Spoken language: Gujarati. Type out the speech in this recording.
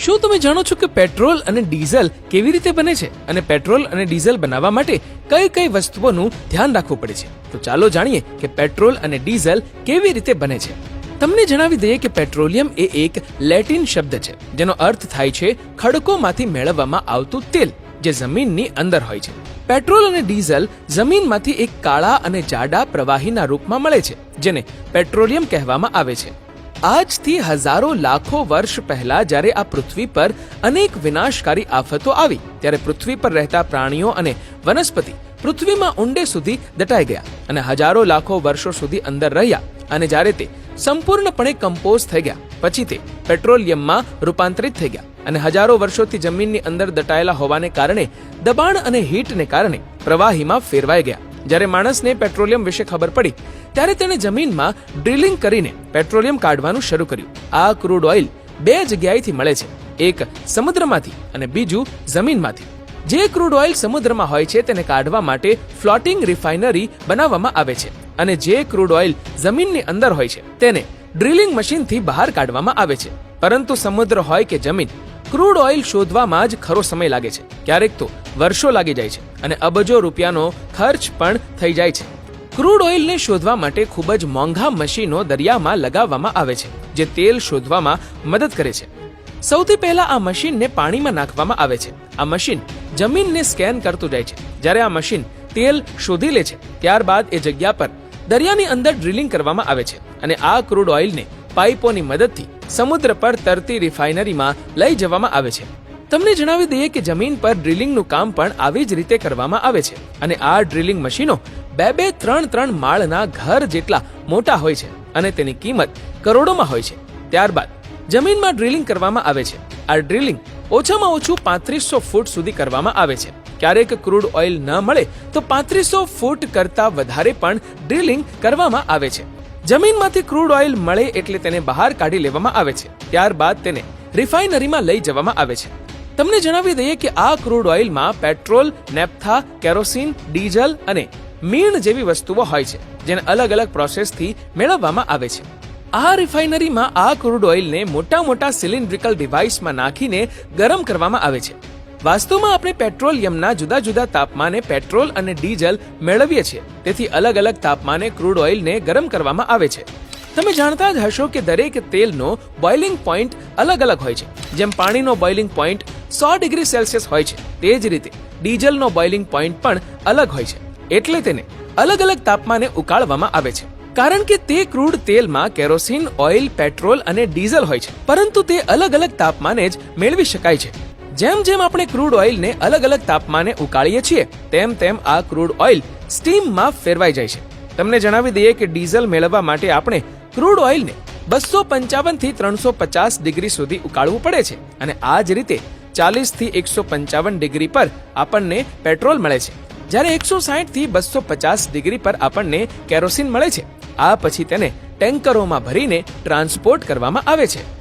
શું તમે જાણો છો કે પેટ્રોલ અને ડીઝલ કેવી રીતે બને છે? અને પેટ્રોલ અને ડીઝલ બનાવવા માટે કઈ કઈ વસ્તુઓનું ધ્યાન રાખવું પડે છે? તો ચાલો જાણીએ કે પેટ્રોલ અને ડીઝલ કેવી રીતે બને છે. તમને જણાવી દઈએ કે પેટ્રોલિયમ એ એક લેટિન શબ્દ છે, જેનો અર્થ થાય છે ખડકોમાંથી મેળવવામાં આવતું તેલ, જે જમીનની અંદર હોય છે. પેટ્રોલ અને ડીઝલ જમીનમાંથી એક કાળા અને જાડા પ્રવાહીના રૂપમાં મળે છે, જેને પેટ્રોલિયમ કહેવામાં આવે છે. આજથી હજારો લાખો વર્ષ પહેલા જ્યારે આ પૃથ્વી પર અનેક વિનાશકારી આફતો આવી, ત્યારે પૃથ્વી પર રહેતા પ્રાણીઓ અને વનસ્પતિ પૃથ્વીમાં ઊંડે સુધી દટાઈ ગયા અને હજારો લાખો વર્ષો સુધી અંદર રહ્યા અને જ્યારે તે સંપૂર્ણપણે કમ્પોઝ થઈ ગયા, પછી તે પેટ્રોલિયમમાં રૂપાંતરિત થઈ ગયા અને હજારો વર્ષોથી જમીનની અંદર દટાયેલા હોવાને કારણે દબાણ અને હીટને કારણે પ્રવાહીમાં ફેરવાઈ ગયા. જ્યારે માણસને પેટ્રોલિયમ વિશે ખબર પડી ત્યારે તેણે જમીનમાં ડ્રિલિંગ કરીને પેટ્રોલિયમ કાઢવાનું શરૂ કર્યું. આ ક્રૂડ ઓઇલ બે જગ્યાએથી મળે છે. એક સમુદ્રમાંથી અને બીજું જમીનમાંથી. જે ક્રૂડ ઓઇલ સમુદ્રમાં હોય છે તેને કાઢવા માટે ફ્લોટિંગ રિફાઇનરી બનાવવામાં આવે છે અને જે ક્રૂડ ઓઇલ જમીનની અંદર હોય છે તેને ડ્રિલિંગ મશીનથી બહાર કાઢવામાં આવે છે. પરંતુ સમુદ્ર હોય કે જમીન, ક્રૂડ ઓઇલ શોધવામાં જ ખરો સમય લાગે છે. ક્યારેક તો વર્ષો લાગી જાય છે અને અબજો રૂપિયાનો ખર્ચ પણ થઈ જાય છે. ક્રૂડ ઓઇલને શોધવા માટે ખૂબ જ મોંઘા મશીનો દરિયામાં લગાવવામાં આવે છે, જે તેલ શોધવામાં મદદ કરે છે. સૌથી પહેલા આ મશીનને પાણીમાં નાખવામાં આવે છે. આ મશીન જમીનને સ્કેન કરતું જાય છે. જ્યારે આ મશીન તેલ શોધી લે છે, ત્યારબાદ એ જગ્યા પર દરિયાની અંદર ડ્રિલિંગ કરવામાં આવે છે અને આ ક્રૂડ ઓઇલને પાઇપોની મદદથી સમુદ્ર પર તરતી રિફાઇનરીમાં લઈ જવામાં આવે છે. તમને જણાવી દઈએ કે જમીન પર ડ્રિલિંગનું કામ પણ આવી જ રીતે કરવામાં આવે છે અને આ ડ્રિલિંગ મશીનો બે બે ત્રણ ત્રણ માળના ઘર જેટલા મોટા હોય છે અને તેની કિંમત કરોડોમાં હોય છે. ત્યારબાદ જમીનમાં ડ્રિલિંગ કરવામાં આવે છે. આ ડ્રિલિંગ ઓછામાં ઓછું પાંત્રીસો ફૂટ સુધી કરવામાં આવે છે. ક્યારેક ક્રૂડ ઓઇલ ન મળે તો પાંત્રીસો ફૂટ કરતા વધારે પણ ડ્રિલિંગ કરવામાં આવે છે. જમીનમાંથી ક્રૂડ ઓઇલ મળે એટલે તેને બહાર કાઢી લેવામાં આવે છે. ત્યારબાદ તેને રિફાઇનરીમાં લઈ જવામાં આવે છે. તમને જણાવી દઈએ કે આ ક્રૂડ ઓઇલમાં પેટ્રોલ, નેપ્થા, કેરોસીન, ડીઝલ અને મીણ જેવી વસ્તુઓ હોય છે, જેને અલગ અલગ પ્રોસેસથી મેળવવામાં આવે છે. આ રિફાઇનરીમાં આ ક્રૂડ ઓઇલને મોટા મોટા સિલિન્ડ્રિકલ ડિવાઇસમાં નાખીને ગરમ કરવામાં આવે છે. વાસ્તવમાં આપણે પેટ્રોલિયમના જુદા જુદા તાપમાને પેટ્રોલ અને ડીઝલ મેળવીએ છીએ, તેથી અલગ અલગ તાપમાને ક્રૂડ ઓઇલને ગરમ કરવામાં આવે છે. તમે જાણતા જ હશો કે દરેક તેલનો બોઇલિંગ પોઈન્ટ અલગ અલગ હોય છે, જેમ પાણીનો બોઇલિંગ પોઈન્ટ સો ડિગ્રી સેલ્સિયસ હોય છે. તે જ રીતે ડીઝલનો બોઇલિંગ પોઈન્ટ પણ અલગ હોય છે. એટલે તેને અલગ અલગ તાપમાને ઉકાળવામાં આવે છે. કારણ કે તે ક્રૂડ તેલમાં કેરોસીન, ઓઇલ, પેટ્રોલ અને ડીઝલ હોય છે. પરંતુ તે અલગ અલગ તાપમાને જ મેળવી શકાય છે. જેમ જેમ આપણે ક્રૂડ ઓઇલને અલગ અલગ તાપમાને ઉકાળીએ છીએ, તેમ તેમ આ ક્રૂડ ઓઇલ સ્ટીમમાં ફેરવાઈ જાય છે. તમને જણાવી દઈએ કે ડીઝલ મેળવવા માટે આપણે ક્રૂડ ઓઇલને બસો પંચાવનથી ત્રણસો પચાસ ડિગ્રી સુધી ઉકાળવું પડે છે. અને આ જ રીતે ચાલીસથી એકસો પંચાવન ડિગ્રી પર આપણને પેટ્રોલ મળે છે. જ્યારે એકસો સાઠથી બસો પચાસ ડિગ્રી પર આપણને કેરોસીન મળે છે. આ પછી તેને ટેન્કરોમાં ભરીને ટ્રાન્સપોર્ટ કરવામાં આવે છે.